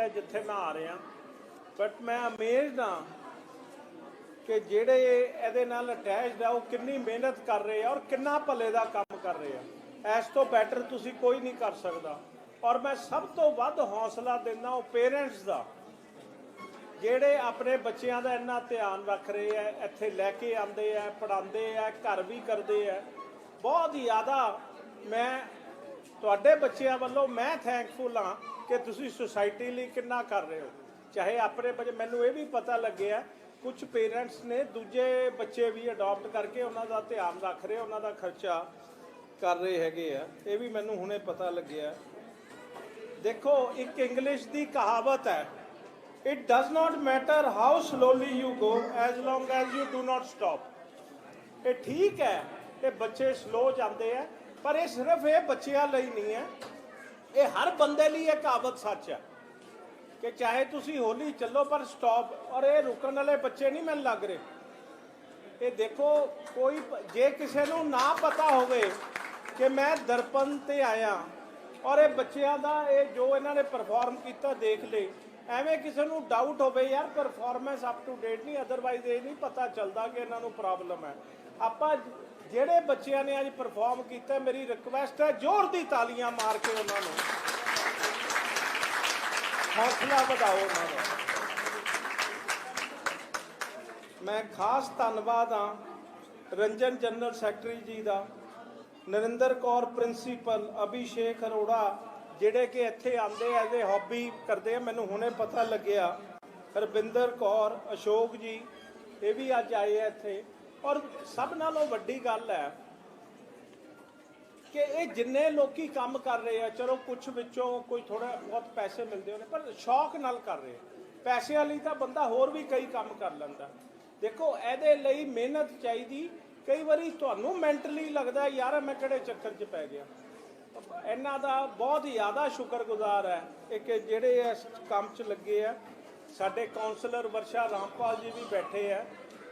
ਹੈ ਜਿੱਥੇ ਮੈਂ ਆ ਰਿਹਾ। ਬਟ ਮੈਂ ਅਮੇਜ਼ਡ ਹਾਂ ਕਿ ਜਿਹੜੇ ਇਹਦੇ ਨਾਲ ਅਟੈਚਡ ਆ, ਉਹ ਕਿੰਨੀ ਮਿਹਨਤ ਕਰ ਰਹੇ ਆ ਔਰ ਕਿੰਨਾ ਭਲੇ ਦਾ ਕੰਮ ਕਰ ਰਹੇ ਆ। ਇਸ ਤੋਂ ਬੈਟਰ ਤੁਸੀਂ ਕੋਈ ਨਹੀਂ ਕਰ ਸਕਦਾ। ਔਰ ਮੈਂ ਸਭ ਤੋਂ ਵੱਧ ਹੌਸਲਾ ਦਿੰਦਾ ਉਹ ਪੇਰੈਂਟਸ ਦਾ। ਜਿਹੜੇ ਆਪਣੇ ਬੱਚਿਆਂ ਦਾ ਇੰਨਾ ਧਿਆਨ ਰੱਖ ਰਹੇ ਆ, ਇੱਥੇ ਲੈ ਕੇ ਆਉਂਦੇ ਆ ਪੜਾਉਂਦੇ ਆ, ਘਰ ਵੀ ਕਰਦੇ ਆ। ਬਹੁਤ ਜ਼ਿਆਦਾ ਮੈਂ ਤੁਹਾਡੇ ਬੱਚਿਆਂ ਵੱਲੋਂ ਮੈਂ ਥੈਂਕਫੁਲ ਹਾਂ ਕਿ ਤੁਸੀਂ ਸੁਸਾਇਟੀ ਲਈ ਕਿੰਨਾ ਕਰ ਰਹੇ ਹੋ। ਚਾਹੇ ਆਪਣੇ ਬੱਚੇ, ਮੈਨੂੰ ਇਹ ਵੀ ਪਤਾ ਲੱਗਿਆ ਕੁਝ ਪੇਰੈਂਟਸ ਨੇ ਦੂਜੇ ਬੱਚੇ ਵੀ ਅਡਾਪਟ ਕਰਕੇ ਉਹਨਾਂ ਦਾ ਧਿਆਨ ਰੱਖ ਰਹੇ, ਉਹਨਾਂ ਦਾ ਖਰਚਾ ਕਰ ਰਹੇ ਹੈਗੇ ਆ। ਇਹ ਵੀ ਮੈਨੂੰ ਹੁਣੇ ਪਤਾ ਲੱਗਿਆ। ਦੇਖੋ, ਇੱਕ ਇੰਗਲਿਸ਼ ਦੀ ਕਹਾਵਤ ਹੈ it does not matter how slowly you go as long as you do not stop ਇਹ ਠੀਕ ਹੈ ਕਿ ਬੱਚੇ ਸਲੋ ਜਾਂਦੇ ਆ ਪਰ ਇਹ ਸਿਰਫ ਇਹ ਬੱਚਿਆਂ ਲਈ ਨਹੀਂ ਹੈ। ਇਹ ਹਰ ਬੰਦੇ ਲਈ ਇਹ ਕਹਾਵਤ ਸੱਚ ਹੈ ਕਿ ਚਾਹੇ ਤੁਸੀਂ ਹੋਲੀ ਚੱਲੋ ਪਰ ਸਟਾਪ ਔਰ ਇਹ ਰੁਕਣ ਵਾਲੇ ਬੱਚੇ ਨਹੀਂ ਮੈਨੂੰ ਲੱਗ ਰਹੇ। ਇਹ ਦੇਖੋ, ਕੋਈ ਜੇ ਕਿਸੇ ਨੂੰ ਨਾ ਪਤਾ ਹੋਵੇ ਕਿ ਮੈਂ ਦਰਪਣ ਤੇ ਆਇਆ, ਔਰ ਇਹ ਬੱਚਿਆਂ ਦਾ ਇਹ ਜੋ ਇਹਨਾਂ ਨੇ ਪਰਫਾਰਮ ਕੀਤਾ ਦੇਖ ਲੇ ਐਵੇਂ ਕਿਸੇ ਨੂੰ ਡਾਊਟ ਹੋਵੇ, ਯਾਰ ਪਰਫਾਰਮੈਂਸ ਅਪ ਟੂ ਡੇਟ ਨਹੀਂ ਅਦਰਵਾਈਜ਼ ਇਹ ਨਹੀਂ ਪਤਾ ਚੱਲਦਾ ਕਿ ਇਹਨਾਂ ਨੂੰ ਪ੍ਰੋਬਲਮ ਹੈ। ਆਪਾਂ ਜਿਹੜੇ ਬੱਚਿਆਂ ਨੇ ਅੱਜ ਪਰਫਾਰਮ ਕੀਤਾ, ਮੇਰੀ ਰਿਕੁਐਸਟ ਹੈ ਜ਼ੋਰ ਦੀ ਤਾਲੀਆਂ ਮਾਰ ਕੇ ਉਹਨਾਂ ਨੂੰ। ਹੌਸਲਾ ਵਧਾਓ ਉਹਨਾਂ ਦਾ। ਮੈਂ ਖਾਸ ਧੰਨਵਾਦ ਹਾਂ ਰੰਜਨ ਜਨਰਲ ਸੈਕਟਰੀ ਜੀ ਦਾ, ਨਰਿੰਦਰ ਕੌਰ ਪ੍ਰਿੰਸੀਪਲ, ਅਭਿਸ਼ੇਕ ਅਰੋੜਾ, ਜਿਹੜੇ ਕਿ ਇੱਥੇ ਆਂਦੇ ਐਜ਼ ਏ ਹੌਬੀ ਕਰਦੇ ਆ, ਮੈਨੂੰ ਹੁਣੇ ਪਤਾ ਲੱਗਿਆ। ਰਵਿੰਦਰ ਕੌਰ, ਅਸ਼ੋਕ ਜੀ, ਇਹ ਵੀ ਅੱਜ ਆਏ ਆ ਇੱਥੇ। ਔਰ ਸਭ ਨਾਲੋਂ ਵੱਡੀ ਗੱਲ ਹੈ ਕਿ ਇਹ ਜਿੰਨੇ ਲੋਕੀ ਕੰਮ ਕਰ ਰਹੇ ਆ, ਚਲੋ ਕੁਝ ਵਿੱਚੋਂ ਕੋਈ ਥੋੜਾ ਬਹੁਤ ਪੈਸੇ ਮਿਲਦੇ ਹੋਣੇ, ਪਰ ਸ਼ੌਕ ਨਾਲ ਕਰ ਰਹੇ ਆ। ਪੈਸਿਆਂ ਲਈ ਤਾਂ ਬੰਦਾ ਹੋਰ ਵੀ ਕਈ ਕੰਮ ਕਰ ਲੈਂਦਾ। ਦੇਖੋ, ਇਹਦੇ ਲਈ ਮਿਹਨਤ ਚਾਹੀਦੀ। ਕਈ ਵਾਰੀ ਤੁਹਾਨੂੰ ਮੈਂਟਲੀ ਲੱਗਦਾ ਯਾਰ ਮੈਂ ਕਿਹੜੇ ਚੱਕਰ 'ਚ ਪੈ ਗਿਆ। ਇਹਨਾਂ ਦਾ ਬਹੁਤ ਜ਼ਿਆਦਾ ਸ਼ੁਕਰਗੁਜ਼ਾਰ ਹੈ ਇਹ ਕਿ ਜਿਹੜੇ ਇਸ ਕੰਮ 'ਚ ਲੱਗੇ ਆ। ਸਾਡੇ ਕਾਉਂਸਲਰ ਵਰਸ਼ਾ ਰਾਮਪਾਲ ਜੀ ਵੀ ਬੈਠੇ ਆ।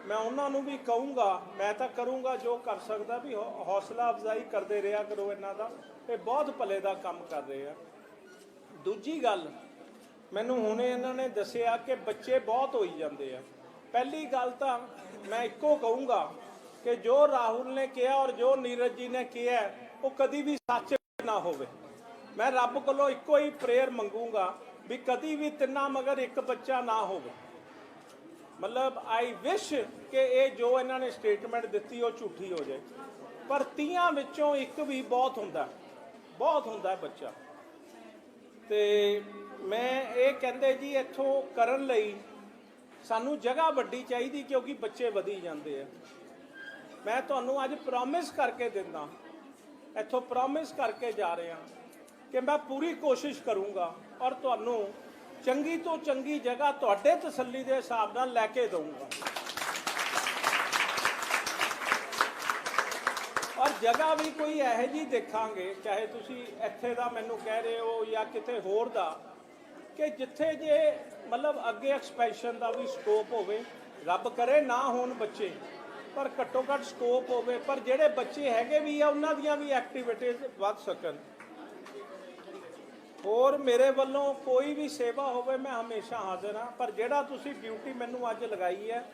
ਮੈਂ ਉਹਨਾਂ ਨੂੰ ਵੀ ਕਹੂੰਗਾ, ਮੈਂ ਤਾਂ ਕਰੂੰਗਾ ਜੋ ਕਰ ਸਕਦਾ ਵੀ ਹੌ- ਹੌਸਲਾ ਅਫਜ਼ਾਈ ਕਰਦੇ ਰਿਹਾ ਕਰੋ ਇਹਨਾਂ ਦਾ ਇਹ ਬਹੁਤ ਭਲੇ ਦਾ ਕੰਮ ਕਰ ਰਹੇ ਆ। ਦੂਜੀ ਗੱਲ, ਮੈਨੂੰ ਹੁਣੇ ਇਹਨਾਂ ਨੇ ਦੱਸਿਆ ਕਿ ਬੱਚੇ ਬਹੁਤ ਹੋਈ ਜਾਂਦੇ ਆ। ਪਹਿਲੀ ਗੱਲ ਤਾਂ ਮੈਂ ਇੱਕੋ ਕਹੂੰਗਾ ਕਿ ਜੋ ਰਾਹੁਲ ਨੇ ਕਿਹਾ ਔਰ ਜੋ ਨੀਰਜ ਜੀ ਨੇ ਕਿਹਾ, ਉਹ ਕਦੀ ਵੀ ਸੱਚ ਨਾ ਹੋਵੇ। ਮੈਂ ਰੱਬ ਕੋਲੋਂ ਇੱਕੋ ਹੀ ਪ੍ਰੇਅਰ ਮੰਗੂੰਗਾ ਵੀ ਕਦੀ ਵੀ ਤਿੰਨਾਂ ਮਗਰ ਇੱਕ ਬੱਚਾ ਨਾ ਹੋਵੇ। ਮਤਲਬ ਆਈ ਵਿਸ਼ ਕਿ ਇਹ ਜੋ ਇਹਨਾਂ ਨੇ ਸਟੇਟਮੈਂਟ ਦਿੱਤੀ, ਉਹ ਝੂਠੀ ਹੋ ਜਾਏ। ਪਰ ਤੀਆਂ ਵਿੱਚੋਂ ਇੱਕ ਵੀ ਬਹੁਤ ਹੁੰਦਾ। ਬਹੁਤ ਹੁੰਦਾ ਬੱਚਾ। ਤੇ ਮੈਂ ਇਹ ਕਹਿੰਦੇ ਜੀ, ਇੱਥੋਂ ਕਰਨ ਲਈ ਸਾਨੂੰ ਜਗ੍ਹਾ ਵੱਡੀ ਚਾਹੀਦੀ ਕਿਉਂਕਿ ਬੱਚੇ ਵਧੀ ਜਾਂਦੇ ਆ। ਮੈਂ ਤੁਹਾਨੂੰ ਅੱਜ ਪ੍ਰੋਮਿਸ ਕਰਕੇ ਦਿੰਦਾ। ਇੱਥੋਂ ਪ੍ਰੋਮਿਸ ਕਰਕੇ ਜਾ ਰਿਹਾ ਕਿ ਮੈਂ ਪੂਰੀ ਕੋਸ਼ਿਸ਼ ਕਰੂੰਗਾ ਔਰ ਤੁਹਾਨੂੰ ਚੰਗੀ ਤੋਂ ਚੰਗੀ ਜਗ੍ਹਾ ਤੁਹਾਡੇ ਤਸੱਲੀ ਦੇ ਹਿਸਾਬ ਨਾਲ ਲੈ ਕੇ ਦਊਂਗਾ। ਔਰ ਜਗ੍ਹਾ ਵੀ ਕੋਈ ਇਹੋ ਜੀ ਦੇਖਾਂਗੇ, ਚਾਹੇ ਤੁਸੀਂ ਇੱਥੇ ਦਾ ਮੈਨੂੰ ਕਹਿ ਰਹੇ ਹੋ ਜਾਂ ਕਿਤੇ ਹੋਰ ਦਾ, ਕਿ ਜਿੱਥੇ ਜੇ ਮਤਲਬ ਅੱਗੇ ਐਕਸਪੈਂਸ਼ਨ ਦਾ ਵੀ ਸਕੋਪ ਹੋਵੇ, ਰੱਬ ਕਰੇ ਨਾ ਹੋਣ ਬੱਚੇ, ਪਰ ਘੱਟੋ ਘੱਟ ਸਕੋਪ ਹੋਵੇ, ਪਰ ਜਿਹੜੇ ਬੱਚੇ ਹੈਗੇ ਵੀ ਆ, ਉਹਨਾਂ ਦੀਆਂ ਵੀ ਐਕਟੀਵਿਟੀਜ਼ ਵੱਧ ਸਕਣ। ਹੋਰ ਮੇਰੇ ਵੱਲੋਂ ਕੋਈ ਵੀ ਸੇਵਾ ਹੋਵੇ ਮੈਂ ਹਮੇਸ਼ਾ ਹਾਜ਼ਰ ਹਾਂ। ਪਰ ਜਿਹੜਾ ਤੁਸੀਂ ਡਿਊਟੀ ਮੈਨੂੰ ਅੱਜ ਲਗਾਈ ਹੈ,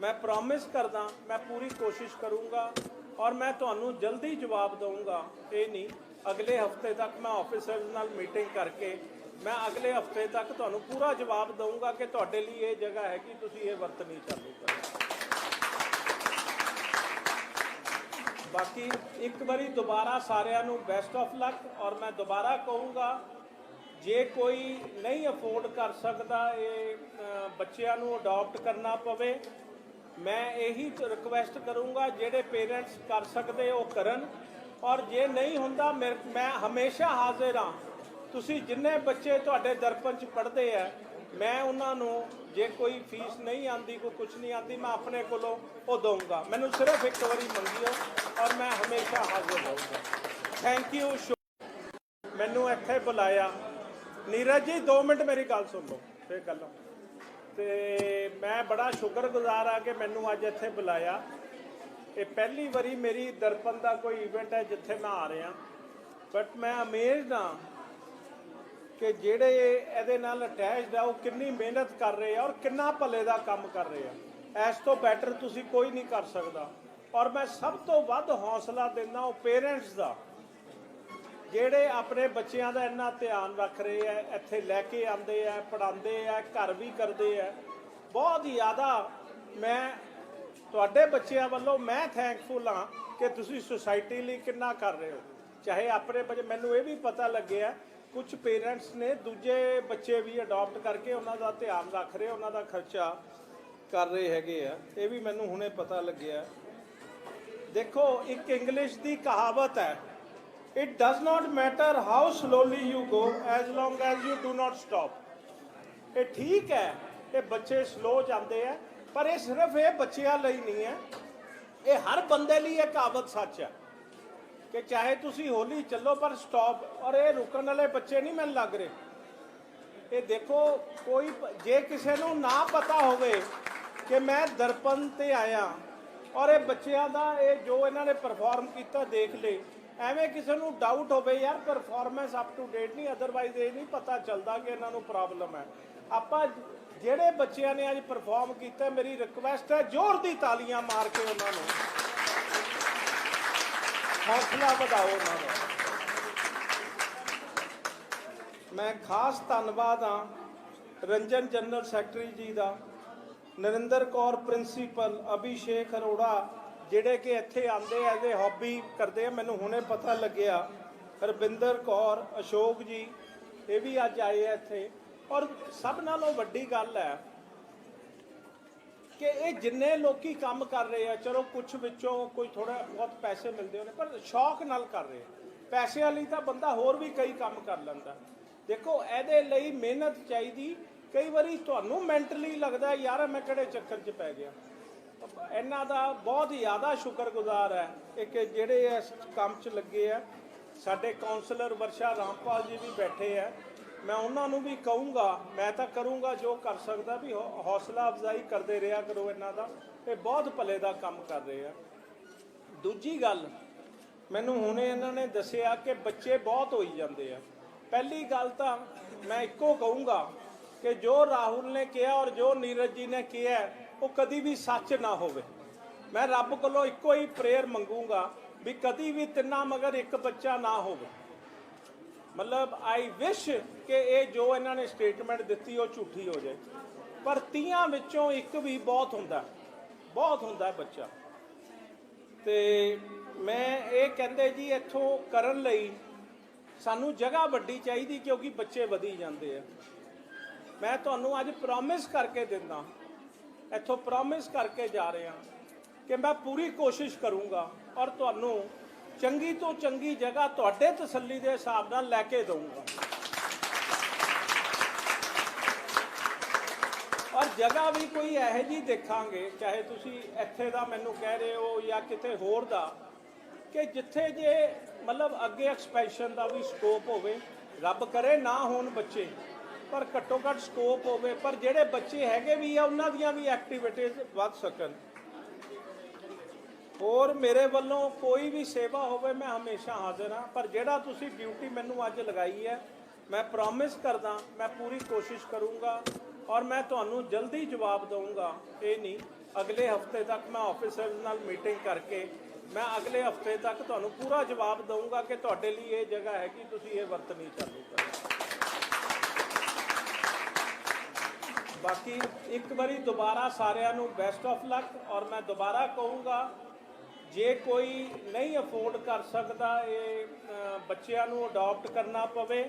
ਮੈਂ ਪ੍ਰੋਮਿਸ ਕਰਦਾ, ਮੈਂ ਪੂਰੀ ਕੋਸ਼ਿਸ਼ ਕਰੂੰਗਾ ਔਰ ਮੈਂ ਤੁਹਾਨੂੰ ਜਲਦੀ ਜਵਾਬ ਦਊਂਗਾ। ਇਹ ਨਹੀਂ, ਅਗਲੇ ਹਫ਼ਤੇ ਤੱਕ ਮੈਂ ਆਫੀਸਰਸ ਨਾਲ ਮੀਟਿੰਗ ਕਰਕੇ, ਮੈਂ ਅਗਲੇ ਹਫ਼ਤੇ ਤੱਕ ਤੁਹਾਨੂੰ ਪੂਰਾ ਜਵਾਬ ਦਊਂਗਾ ਕਿ ਤੁਹਾਡੇ ਲਈ ਇਹ ਜਗ੍ਹਾ ਹੈ ਕਿ ਤੁਸੀਂ ਇਹ ਵਰਤਣੀ ਚਾਲੂ ਕਰੋ ਬਾਕੀ ਇੱਕ ਵਾਰੀ ਦੁਬਾਰਾ ਸਾਰਿਆਂ ਨੂੰ ਬੈਸਟ ਆਫ ਲੱਕ ਔਰ ਮੈਂ ਦੁਬਾਰਾ ਕਹੂੰਗਾ ਜੇ ਕੋਈ ਨਹੀਂ ਅਫੋਰਡ ਕਰ ਸਕਦਾ ਇਹ ਬੱਚਿਆਂ ਨੂੰ ਅਡਾਪਟ ਕਰਨਾ ਪਵੇ, ਮੈਂ ਇਹੀ ਰਿਕੁਐਸਟ ਕਰੂੰਗਾ ਜਿਹੜੇ ਪੇਰੈਂਟਸ ਕਰ ਸਕਦੇ ਉਹ ਕਰਨ। ਔਰ ਜੇ ਨਹੀਂ ਹੁੰਦਾ, ਮੇਰੇ- ਮੈਂ ਹਮੇਸ਼ਾ ਹਾਜ਼ਰ ਹਾਂ। ਤੁਸੀਂ ਜਿੰਨੇ ਬੱਚੇ ਤੁਹਾਡੇ ਦਰਪਣ ਚ ਪੜ੍ਹਦੇ ਆ, ਮੈਂ ਉਹਨਾਂ ਨੂੰ ਜੇ ਕੋਈ ਫੀਸ ਨਹੀਂ ਆਂਦੀ ਕੋਈ ਕੁਝ ਨਹੀਂ ਆਂਦੀ ਮੈਂ ਆਪਣੇ ਕੋਲੋਂ ਉਹ ਦਊਂਗਾ। ਮੈਨੂੰ ਸਿਰਫ ਇੱਕ ਵਾਰੀ ਮੰਗਿਓ ਔਰ ਮੈਂ ਹਮੇਸ਼ਾ ਹਾਜ਼ਰ ਰਹੂੰਗਾ। ਥੈਂਕ ਯੂ ਮੈਨੂੰ ਇੱਥੇ ਬੁਲਾਇਆ। ਨੀਰਜ ਜੀ 2 ਮਿੰਟ ਮੇਰੀ ਗੱਲ ਸੁਣ ਲਓ, ਫੇਰ ਗੱਲ ਤੇ ਮੈਂ ਬੜਾ ਸ਼ੁਕਰਗੁਜ਼ਾਰ ਆ ਕਿ ਮੈਨੂੰ ਅੱਜ ਇੱਥੇ ਬੁਲਾਇਆ। ਇਹ ਪਹਿਲੀ ਵਾਰੀ ਮੇਰੀ ਦਰਪਣ ਦਾ ਕੋਈ ਇਵੈਂਟ ਹੈ ਜਿੱਥੇ ਮੈਂ ਆ ਰਿਹਾ। ਬਟ ਮੈਂ ਅਮੇਜ਼ਡ ਹਾਂ ਕਿ ਜਿਹੜੇ ਇਹਦੇ ਨਾਲ ਅਟੈਚਡ ਆ, ਉਹ ਕਿੰਨੀ ਮਿਹਨਤ ਕਰ ਰਹੇ ਆ ਔਰ ਕਿੰਨਾ ਭਲੇ ਦਾ ਕੰਮ ਕਰ ਰਹੇ ਆ। ਇਸ ਤੋਂ ਬੈਟਰ ਤੁਸੀਂ ਕੋਈ ਨਹੀਂ ਕਰ ਸਕਦਾ। ਔਰ ਮੈਂ ਸਭ ਤੋਂ ਵੱਧ ਹੌਸਲਾ ਦਿੰਦਾ ਉਹ ਪੇਰੈਂਟਸ ਦਾ। ਜਿਹੜੇ ਆਪਣੇ ਬੱਚਿਆਂ ਦਾ ਇੰਨਾ ਧਿਆਨ ਰੱਖ ਰਹੇ ਆ, ਇੱਥੇ ਲੈ ਕੇ ਆਉਂਦੇ ਆ ਪੜਾਉਂਦੇ ਆ, ਘਰ ਵੀ ਕਰਦੇ ਆ, ਬਹੁਤ ਜ਼ਿਆਦਾ ਮੈਂ ਤੁਹਾਡੇ ਬੱਚਿਆਂ ਵੱਲੋਂ ਮੈਂ ਥੈਂਕਫੁਲ ਹਾਂ ਕਿ ਤੁਸੀਂ ਸੁਸਾਇਟੀ ਲਈ ਕਿੰਨਾ ਕਰ ਰਹੇ ਹੋ। ਚਾਹੇ ਆਪਣੇ ਬੱਚੇ, ਮੈਨੂੰ ਇਹ ਵੀ ਪਤਾ ਲੱਗਿਆ ਕੁਝ ਪੇਰੈਂਟਸ ਨੇ ਦੂਜੇ ਬੱਚੇ ਵੀ ਅਡਾਪਟ ਕਰਕੇ ਉਹਨਾਂ ਦਾ ਧਿਆਨ ਰੱਖ ਰਹੇ, ਉਹਨਾਂ ਦਾ ਖਰਚਾ ਕਰ ਰਹੇ ਹੈਗੇ ਆ। ਇਹ ਵੀ ਮੈਨੂੰ ਹੁਣੇ ਪਤਾ ਲੱਗਿਆ। ਦੇਖੋ, ਇੱਕ ਇੰਗਲਿਸ਼ ਦੀ ਕਹਾਵਤ ਹੈ it does not matter how slowly you go as long as you do not stop ਇਹ ਠੀਕ ਹੈ, ਇਹ ਬੱਚੇ ਸਲੋ ਜਾਂਦੇ ਆ, ਪਰ ਇਹ ਸਿਰਫ ਇਹ ਬੱਚਿਆਂ ਲਈ ਨਹੀਂ ਹੈ। ਇਹ ਹਰ ਬੰਦੇ ਲਈ ਇਹ ਕਹਾਵਤ ਸੱਚ ਹੈ ਕਿ ਚਾਹੇ ਤੁਸੀਂ ਹੌਲੀ ਚੱਲੋ ਪਰ ਸਟਾਪ ਔਰ ਇਹ ਰੁਕਣ ਵਾਲੇ ਬੱਚੇ ਨਹੀਂ ਮੈਨੂੰ ਲੱਗ ਰਹੇ। ਇਹ ਦੇਖੋ, ਕੋਈ ਜੇ ਕਿਸੇ ਨੂੰ ਨਾ ਪਤਾ ਹੋਵੇ ਕਿ ਮੈਂ ਦਰਪਣ ਤੇ ਆਇਆ, ਔਰ ਇਹ ਬੱਚਿਆਂ ਦਾ ਇਹ ਜੋ ਇਹਨਾਂ ਨੇ ਪਰਫਾਰਮ ਕੀਤਾ, ਦੇਖ ਲੇ ਐਵੇਂ ਕਿਸੇ ਨੂੰ ਡਾਊਟ ਹੋਵੇ ਯਾਰ ਪਰਫਾਰਮੈਂਸ ਅਪ ਟੂ ਡੇਟ ਨਹੀਂ ਅਦਰਵਾਈਜ਼ ਇਹ ਨਹੀਂ ਪਤਾ ਚੱਲਦਾ ਕਿ ਇਹਨਾਂ ਨੂੰ ਪ੍ਰੋਬਲਮ ਹੈ। ਆਪਾਂ ਜਿਹੜੇ ਬੱਚਿਆਂ ਨੇ ਅੱਜ ਪਰਫਾਰਮ ਕੀਤਾ, ਮੇਰੀ ਰਿਕੁਐਸਟ ਹੈ ਜ਼ੋਰ ਦੀ ਤਾਲੀਆਂ ਮਾਰ ਕੇ ਉਹਨਾਂ ਨੂੰ। ਹੌਸਲਾ ਵਧਾਓ ਉਹਨਾਂ ਦਾ ਮੈਂ ਖਾਸ ਧੰਨਵਾਦ ਹਾਂ ਰੰਜਨ ਜਨਰਲ ਸੈਕਟਰੀ ਜੀ ਦਾ, ਨਰਿੰਦਰ ਕੌਰ ਪ੍ਰਿੰਸੀਪਲ ਅਭਿਸ਼ੇਕ ਅਰੋੜਾ ਜਿਹੜੇ ਕਿ ਇੱਥੇ ਆਉਂਦੇ ਐਜ਼ ਅ ਹੌਬੀ ਕਰਦੇ ਆ, ਮੈਨੂੰ ਹੁਣੇ ਪਤਾ ਲੱਗਿਆ। ਰਵਿੰਦਰ ਕੌਰ, ਅਸ਼ੋਕ ਜੀ, ਇਹ ਵੀ ਅੱਜ ਆਏ ਆ ਇੱਥੇ। ਔਰ ਸਭ ਨਾਲੋਂ ਵੱਡੀ ਗੱਲ ਹੈ ਕਿ ਇਹ ਜਿੰਨੇ ਲੋਕੀ ਕੰਮ ਕਰ ਰਹੇ ਆ, ਚਲੋ ਕੁਝ ਵਿੱਚੋਂ ਕੋਈ ਥੋੜਾ ਬਹੁਤ ਪੈਸੇ ਮਿਲਦੇ ਹੋਣੇ, ਪਰ ਸ਼ੌਕ ਨਾਲ ਕਰ ਰਹੇ ਆ। ਪੈਸਿਆਂ ਲਈ ਤਾਂ ਬੰਦਾ ਹੋਰ ਵੀ ਕਈ ਕੰਮ ਕਰ ਲੈਂਦਾ। ਦੇਖੋ, ਇਹਦੇ ਲਈ ਮਿਹਨਤ ਚਾਹੀਦੀ। ਕਈ ਵਾਰੀ ਤੁਹਾਨੂੰ ਮੈਂਟਲੀ ਲੱਗਦਾ ਯਾਰ, ਮੈਂ ਕਿਹੜੇ ਚੱਕਰ 'ਚ ਪੈ ਗਿਆ? ਇਹਨਾਂ ਦਾ ਬਹੁਤ ਜ਼ਿਆਦਾ ਸ਼ੁਕਰਗੁਜ਼ਾਰ ਹੈ ਕਿ ਜਿਹੜੇ ਇਸ ਕੰਮ 'ਚ ਲੱਗੇ ਆ, ਸਾਡੇ ਕਾਉਂਸਲਰ ਵਰਸ਼ਾ ਰਾਮਪਾਲ ਜੀ ਵੀ ਬੈਠੇ ਆ। ਮੈਂ ਉਹਨਾਂ ਨੂੰ ਵੀ ਕਹੂੰਗਾ, ਮੈਂ ਤਾਂ ਕਰੂੰਗਾ ਜੋ ਕਰ ਸਕਦਾ ਵੀ ਹੌ- ਹੌਸਲਾ ਅਫਜ਼ਾਈ ਕਰਦੇ ਰਿਹਾ ਕਰੋ ਇਹਨਾਂ ਦਾ, ਇਹ ਬਹੁਤ ਭਲੇ ਦਾ ਕੰਮ ਕਰ ਰਹੇ ਆ। ਦੂਜੀ ਗੱਲ, ਮੈਨੂੰ ਹੁਣੇ ਇਹਨਾਂ ਨੇ ਦੱਸਿਆ ਕਿ ਬੱਚੇ ਬਹੁਤ ਹੋਈ ਜਾਂਦੇ ਆ। ਪਹਿਲੀ ਗੱਲ ਤਾਂ ਮੈਂ ਇੱਕੋ ਕਹੂੰਗਾ ਕਿ ਜੋ ਰਾਹੁਲ ਨੇ ਕਿਹਾ ਔਰ ਜੋ ਨੀਰਜ ਜੀ ਨੇ ਕਿਹਾ ਉਹ ਕਦੀ ਵੀ ਸੱਚ ਨਾ ਹੋਵੇ। ਮੈਂ ਰੱਬ ਕੋਲੋਂ ਇੱਕੋ ਹੀ ਪ੍ਰੇਅਰ ਮੰਗੂੰਗਾ ਵੀ ਕਦੀ ਵੀ ਤਿੰਨਾਂ ਮਗਰ ਇੱਕ ਬੱਚਾ ਨਾ ਹੋਵੇ। ਮਤਲਬ ਆਈ ਵਿਸ਼ ਕਿ ਇਹ ਜੋ ਇਹਨਾਂ ਨੇ ਸਟੇਟਮੈਂਟ ਦਿੱਤੀ, ਉਹ ਝੂਠੀ ਹੋ ਜਾਏ। ਪਰ ਤੀਆਂ ਵਿੱਚੋਂ ਇੱਕ ਵੀ ਬਹੁਤ ਹੁੰਦਾ। ਬਹੁਤ ਹੁੰਦਾ ਬੱਚਾ। ਤੇ ਮੈਂ ਇਹ ਕਹਿੰਦੇ ਜੀ, ਇੱਥੋਂ ਕਰਨ ਲਈ ਸਾਨੂੰ ਜਗ੍ਹਾ ਵੱਡੀ ਚਾਹੀਦੀ ਕਿਉਂਕਿ ਬੱਚੇ ਵਧੀ ਜਾਂਦੇ ਆ। ਮੈਂ ਤੁਹਾਨੂੰ ਅੱਜ ਪ੍ਰੋਮਿਸ ਕਰਕੇ ਦਿੰਦਾ। ਇੱਥੋਂ ਪ੍ਰੋਮਿਸ ਕਰਕੇ ਜਾ ਰਿਹਾ ਕਿ ਮੈਂ ਪੂਰੀ ਕੋਸ਼ਿਸ਼ ਕਰੂੰਗਾ ਔਰ ਤੁਹਾਨੂੰ ਚੰਗੀ ਤੋਂ ਚੰਗੀ ਜਗ੍ਹਾ ਤੁਹਾਡੇ ਤਸੱਲੀ ਦੇ ਹਿਸਾਬ ਨਾਲ ਲੈ ਕੇ ਦਊਂਗਾ। ਔਰ ਜਗ੍ਹਾ ਵੀ ਕੋਈ ਇਹੋ ਜੀ ਦੇਖਾਂਗੇ, ਚਾਹੇ ਤੁਸੀਂ ਇੱਥੇ ਦਾ ਮੈਨੂੰ ਕਹਿ ਰਹੇ ਹੋ ਜਾਂ ਕਿਤੇ ਹੋਰ ਦਾ, ਕਿ ਜਿੱਥੇ ਜੇ ਮਤਲਬ ਅੱਗੇ ਐਕਸਪੈਂਸ਼ਨ ਦਾ ਵੀ ਸਕੋਪ ਹੋਵੇ, ਰੱਬ ਕਰੇ ਨਾ ਹੋਣ ਬੱਚੇ। ਪਰ ਘੱਟੋ ਘੱਟ ਸਕੋਪ ਹੋਵੇ, ਪਰ ਜਿਹੜੇ ਬੱਚੇ ਹੈਗੇ ਵੀ ਆ, ਉਹਨਾਂ ਦੀਆਂ ਵੀ ਐਕਟੀਵਿਟੀਜ਼ ਵੱਧ ਸਕਣ। ਹੋਰ ਮੇਰੇ ਵੱਲੋਂ ਕੋਈ ਵੀ ਸੇਵਾ ਹੋਵੇ, ਮੈਂ ਹਮੇਸ਼ਾ ਹਾਜ਼ਰ ਹਾਂ, ਪਰ ਜਿਹੜਾ ਤੁਸੀਂ ਡਿਊਟੀ ਮੈਨੂੰ ਅੱਜ ਲਗਾਈ ਹੈ, ਮੈਂ ਪ੍ਰੋਮਿਸ ਕਰਦਾ, ਮੈਂ ਪੂਰੀ ਕੋਸ਼ਿਸ਼ ਕਰੂੰਗਾ ਔਰ ਮੈਂ ਤੁਹਾਨੂੰ ਜਲਦੀ ਜਵਾਬ ਦਊਂਗਾ। ਇਹ ਨਹੀਂ, ਅਗਲੇ ਹਫ਼ਤੇ ਤੱਕ ਮੈਂ ਆਫੀਸਰਸ ਨਾਲ ਮੀਟਿੰਗ ਕਰਕੇ, ਮੈਂ ਅਗਲੇ ਹਫ਼ਤੇ ਤੱਕ ਤੁਹਾਨੂੰ ਪੂਰਾ ਜਵਾਬ ਦਊਂਗਾ ਕਿ ਤੁਹਾਡੇ ਲਈ ਇਹ ਜਗ੍ਹਾ ਹੈ ਕਿ ਤੁਸੀਂ ਇਹ ਵਰਤਣੀ ਚਾਲੂ ਕਰੋ। ਬਾਕੀ ਇੱਕ ਵਾਰੀ ਦੁਬਾਰਾ ਸਾਰਿਆਂ ਨੂੰ ਬੈਸਟ ਆਫ ਲੱਕ ਔਰ ਮੈਂ ਦੁਬਾਰਾ ਕਹੂੰਗਾ, ਜੇ ਕੋਈ ਨਹੀਂ ਅਫੋਰਡ ਕਰ ਸਕਦਾ ਇਹ ਬੱਚਿਆਂ ਨੂੰ ਅਡਾਪਟ ਕਰਨਾ ਪਵੇ,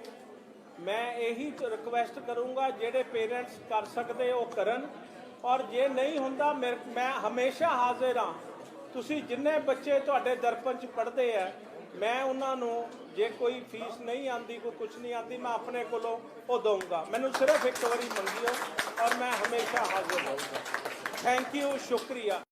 ਮੈਂ ਇਹੀ ਰਿਕੁਐਸਟ ਕਰੂੰਗਾ ਜਿਹੜੇ ਪੇਰੈਂਟਸ ਕਰ ਸਕਦੇ ਉਹ ਕਰਨ। ਔਰ ਜੇ ਨਹੀਂ ਹੁੰਦਾ, ਮੇਰੇ- ਮੈਂ ਹਮੇਸ਼ਾ ਹਾਜ਼ਰ ਹਾਂ। ਤੁਸੀਂ ਜਿੰਨੇ ਬੱਚੇ ਤੁਹਾਡੇ ਦਰਪਣ ਚ ਪੜ੍ਹਦੇ ਆ ਮੈਂ ਉਹਨਾਂ ਨੂੰ ਜੇ ਕੋਈ ਫੀਸ ਨਹੀਂ ਆਂਦੀ ਕੋਈ ਕੁਝ ਨਹੀਂ ਆਂਦੀ ਮੈਂ ਆਪਣੇ ਕੋਲੋਂ ਉਹ ਦਊਂਗਾ। ਮੈਨੂੰ ਸਿਰਫ ਇੱਕ ਵਾਰੀ ਮੰਗਿਓ ਔਰ ਮੈਂ ਹਮੇਸ਼ਾ ਹਾਜ਼ਰ ਰਹੂੰਗਾ। ਥੈਂਕ ਯੂ ਸ਼ੁਕਰੀਆ।